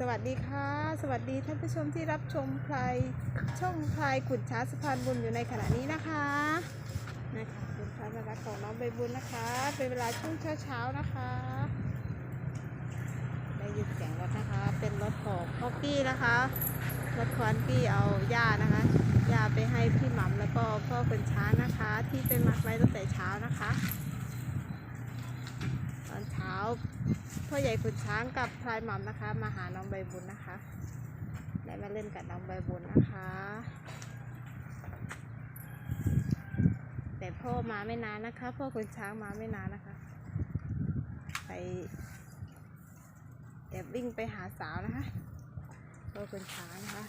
สวัสดีค่ะ สวัสดีท่านผู้ชมที่รับชมพลายช่องพลายขุนช้าสะพานบุญอยู่ในขณะนี้นะคะนะคะเป็นพลายมารักของน้องใบบุญนะคะ เป็นเวลาช่วงเช้าๆนะคะได้ยินเสียงรถนะคะ เป็นรถของพ่อกี้นะคะรถควันกี้เอาหญ้านะคะหญ้าไปให้พี่หม่ำแล้วก็พ่อขุนช้านะคะ ที่ไปมัดไว้ตั้งแต่เช้านะคะ อนเช้าพ่อใหญ่ขุนช้างกับพลายหม่ำนะคะ มาหาน้องใบบุญนะคะได้มาเล่นกับน้องใบบุญนะคะ แต่พ่อมาไม่นานนะคะ พ่อขุนช้างมาไม่นานนะคะ ไปแอบวิ่งไปหาสาวนะคะพ่อขุนช้างนะคะ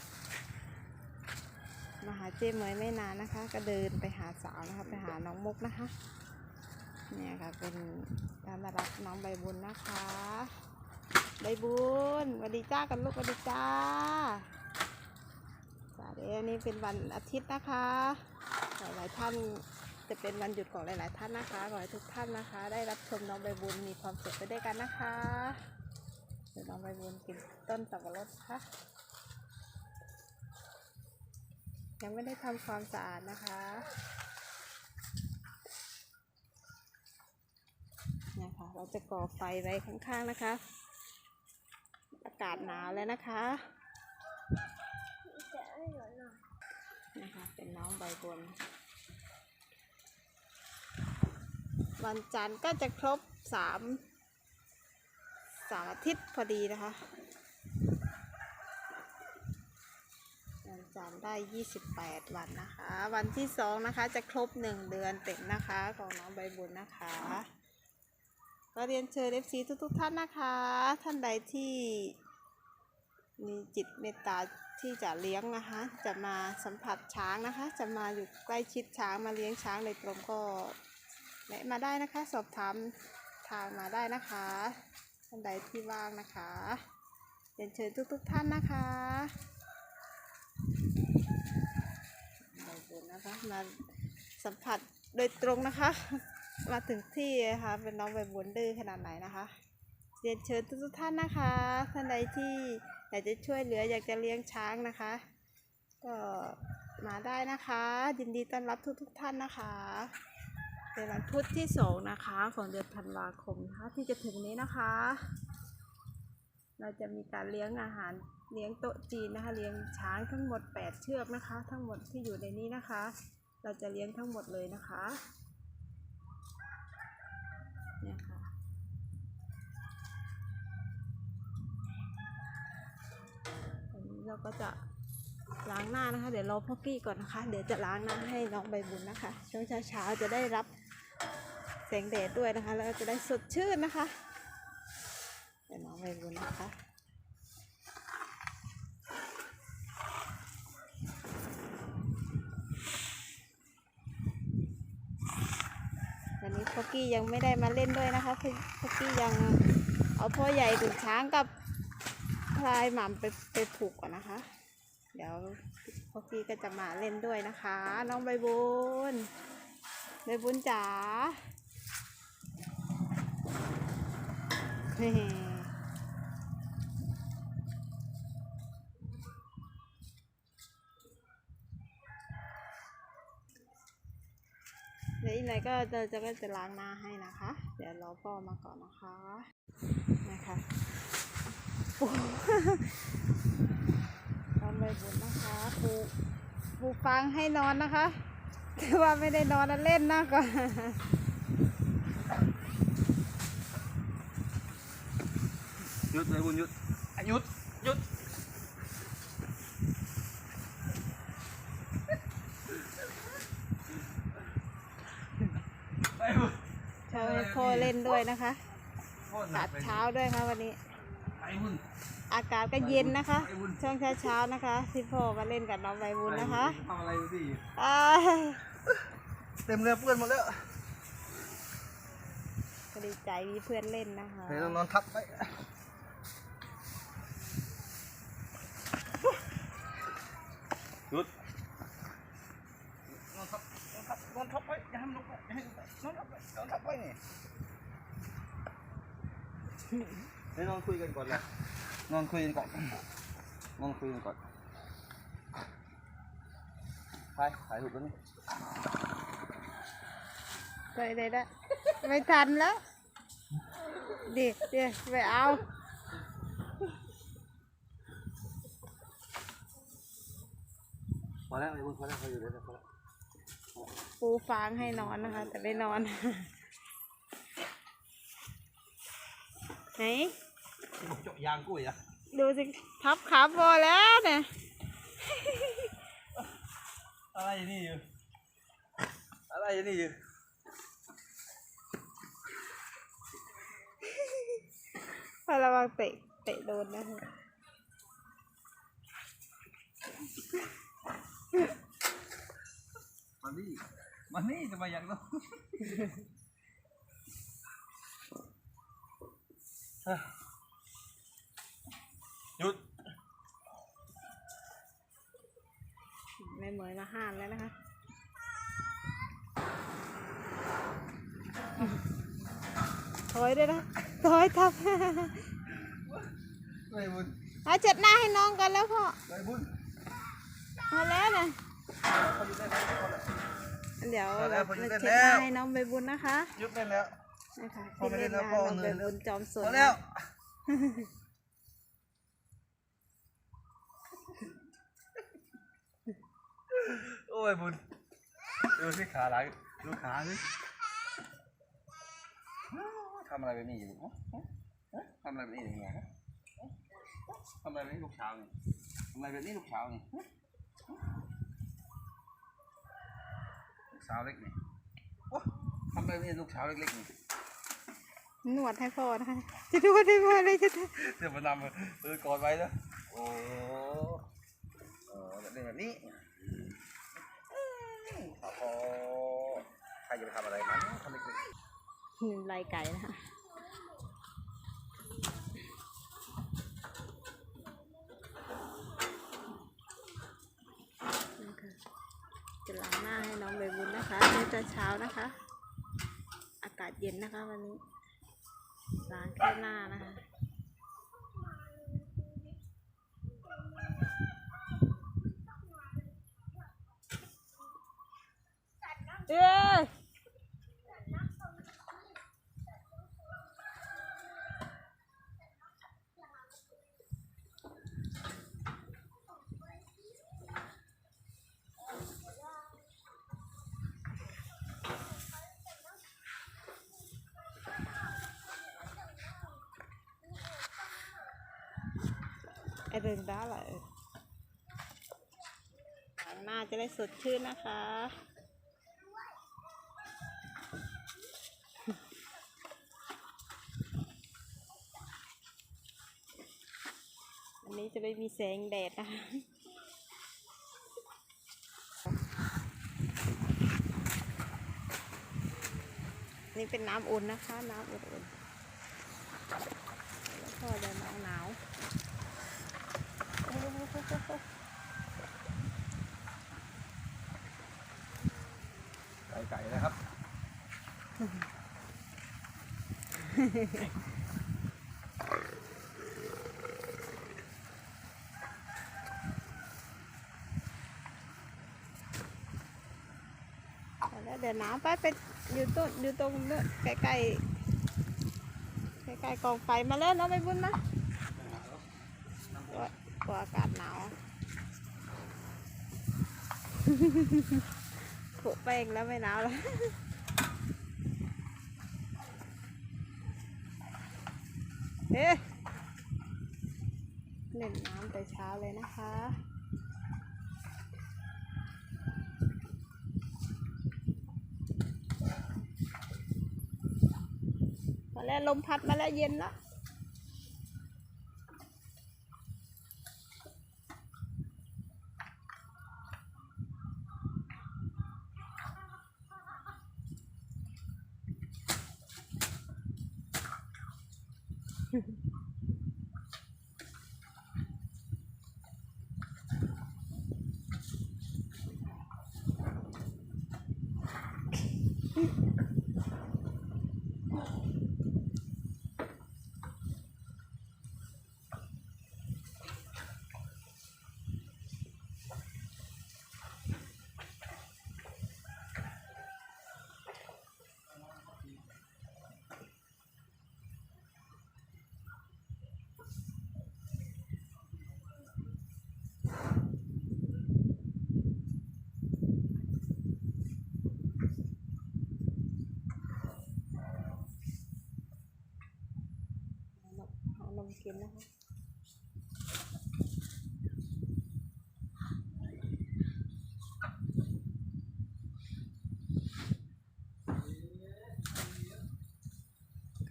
มาหาเจ๊เมยไม่นานนะคะ ก็เดินไปหาสาวนะคะ ไปหาน้องมุกนะคะ เนี่ยค่ะเป็นการมารับน้องใบบุญนะคะ ใบบุญสวัสดีจ้ากันลูกสวัสดีจ้าจ้าเดี๋ยวนี้เป็นวันอาทิตย์นะคะ หลายๆท่านจะเป็นวันหยุดของหลาย ๆ ท่านนะคะขอให้ทุกท่านนะคะ ได้รับชมน้องใบบุญมีความสุขไปด้วยกันนะคะเดี๋ยวน้องใบบุญกินต้นสับปะรดค่ะยังไม่ได้ทำความสะอาดนะคะ เราจะก่อไฟไว้ข้างๆนะคะ อากาศหนาวแล้วนะคะนะคะเป็นน้องใบบน วันจันทร์ก็จะครบสามสามอาทิตย์พอดีนะคะ วันจันทร์ได้ 28 วันนะคะ วันที่สองนะคะจะครบ1เดือนเต็มนะคะของน้องใบบุญนะคะ ก็เรียนเชิญ FC ทุกทุกๆท่านนะคะ ท่านใดที่มีจิตเมตตาที่จะเลี้ยงนะคะ จะมาสัมผัสช้างนะคะ จะมาอยู่ใกล้ชิดช้างมาเลี้ยงช้างในกรมก็แวะมาได้นะคะ สอบถามทางมาได้นะคะท่านใดที่ว่างนะคะเรียนเชิญทุกทุกๆท่านนะคะใบบุญนะคะมาสัมผัสโดยตรงนะคะ มาถึงที่นะคะเป็นน้องใบบุญดื้อขนาดไหนนะคะเรียนเชิญทุกท่านนะคะท่านใดที่อยากจะช่วยเหลืออยากจะเลี้ยงช้างนะคะ ก็มาได้นะคะ ยินดีต้อนรับทุกๆท่านนะคะเป็นวันพุธที่สองนะคะของเดือนธันวาคมนะคะที่จะถึงนี้นะคะ เราจะมีการเลี้ยงอาหารเลี้ยงโต๊ะจีนนะคะ เลี้ยงช้างทั้งหมด 8 เชือกนะคะ ทั้งหมดที่อยู่ในนี้นะคะ เราจะเลี้ยงทั้งหมดเลยนะคะ เนี่ยค่ะอันนี้ เราก็จะล้างหน้านะคะ เดี๋ยวรอพ่อกี้ก่อนนะคะ เดี๋ยวจะล้างหน้าให้น้องใบบุญนะคะ ช่วงเช้าๆจะได้รับแสงแดดด้วยนะคะ แล้วจะได้สดชื่นนะคะ เดี๋ยวน้องใบบุญนะคะวันนี้พ่อกี้ยังไม่ได้มาเล่นด้วยนะคะพ่อพ่อกี้ยังเอาพ่อใหญ่ถึงช้างกับ พลายหม่ำไปไปผูกก่อนนะคะ เดี๋ยวพ่อกี้ก็จะมาเล่นด้วยนะคะ น้องใบบุญใบบุญจ๋าเฮ้เดี๋ยวอีกหน่อยก็จะจะก็จะล้างหน้าให้นะคะ เดี๋ยวรอพ่อมาก่อนนะคะนะคะ ปูทำใบบุญนะคะปูปูฟังให้นอนนะคะแต่ว่าไม่ได้นอนนะเล่นนะก่อนหยุดเลยบุญหยุดอะหยุดหยุดไปบุญเช้าให้พ่อเล่นด้วยนะคะโคตรหนัตักดเลยเช้าด้วยค่ะวันนี้ไปบุญ อากาศก็เย็นนะคะ ช่วงเช้าๆนะคะที่พ่อมาเล่นกับน้องใบบุญนะคะทำอะไรดูสิอ่าเต็มเรือเปื้อนหมดแล้วก็ดีใจมีเพื่อนเล่นนะคะเดี๋ยวเรานอนทับไปหยุดนอนทับนอนทับนอนทับไปอย่าให้มันลุกไปอย่าให้ลุกไปนอนทับไปนอนทับไปนี่ เดี๋ยวนอนคุยกันก่อนนะนอนคุยกันก่อนนอนคุยกันก่อนไปถ่ายรูปแล้วนี่ไปเลยนะไม่ทันแล้วเด็กเดี๋ยวไปเอาพอแล้วไอ้บุญพอแล้วพออยู่เลยพอแล้วปูฟางให้นอนนะคะ แต่ไม่นอน ไหน เจาะยางกุ้ยอะดูสิพับขาพอแล้วเนี่ยอะไรอย่างนี่อยู่อะไรอย่างนี่อยู่พอระวังเตะเตะโดนนะคะมานี่มานี่จะมาอย่างนั้น หยุดไม่เหมือนมาห้ามแล้วนะคะถอยด้วยนะถอยทับไอ้บุญเอาเจ็ดหน้าให้น้องกันแล้วพ่อไอ้บุญมาแล้วนะเขาหยุดได้แล้วพอแล้วเดี๋ยวพอแล้เราวพอหยุมาดได้เช็ดหน้าแล้วให้น้องใบบุญนะคะหยุดได้แล้วนะคะพอไม่ที่ได้เล่นแล้วงานพ่อน้องเหนื่ใบอยแล้วบุญจอมสนพอแล้ว อ้ยบุญดูสิขาหลังดูขาสิทำอะไรแบบนี้อยู่ฮะฮะทำอะไรแบบนี้อย่างเงี้ยฮะทำอะไรแบบนี้ลูกเช้านี่ทำอะไรแบบนี้ลูกเช้านี่ฮะลูกสาวเล็กนี่โอ้ทำอะไรแบบนี้ลูกสาวเล็กๆนี่นวดให้พ่อนะคะ จะนวดให้พ่อเลยจะเดี๋ยวมานำเออกอดไว้นะโอ้เออแบบนี้ แบบนี้โอ้โหใครจะไปทำอะไรมันทำเล็กหนึ่งลายไก่นะคะนี่ค่ะจะล้างหน้าให้น้องใบบุญนะคะในตอนเช้านะคะ อากาศเย็นนะคะวันนี้ล้างแค่หน้านะคะ เอ้ยไอเดินได้เลยหน้าจะได้สดชื่นนะคะ อันนี้ จะไม่มีแสงแดดนะคะนี่เป็นน้ำอุ่นนะคะ น้ำอุ่นๆแล้วก็เดินหนาวหนาวไก่ไก่นะครับ แล้วเดี๋ยวน้ำไปไปอยู่ต้นอยู่ตรงนู้นใกล้ใกล้ใกล้ใกล้ๆกองไฟมาแล้วเนาะไปบุญนะกลัวกลัวอากาศหนาวผูกแป้งแล้วไม่หนาวแล้วเอ๊ะเล่นน้ำแต่เช้าเลยนะคะ แล้วลมพัดมาแล้วเย็นแล้ว嗯。 กินนะคะ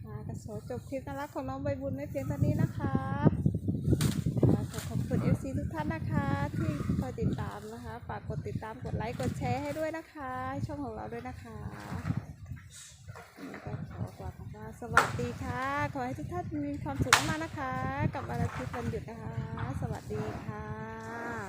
ค่ะก็ขอจบคลิปน่ารักของน้องใบบุญไม่เพียงเท่านี้นะคะขอขอบคุณ FC ทุกท่านนะคะ ที่คอยติดตามนะคะ ฝากกดติดตามกดไลค์กดแชร์ให้ด้วยนะคะให้ช่องของเราด้วยนะคะ สวัสดีค่ะ ขอให้ทุกท่านมีความสุขมากนะคะ กับวันอาทิตย์วันหยุดนะคะ สวัสดีค่ะ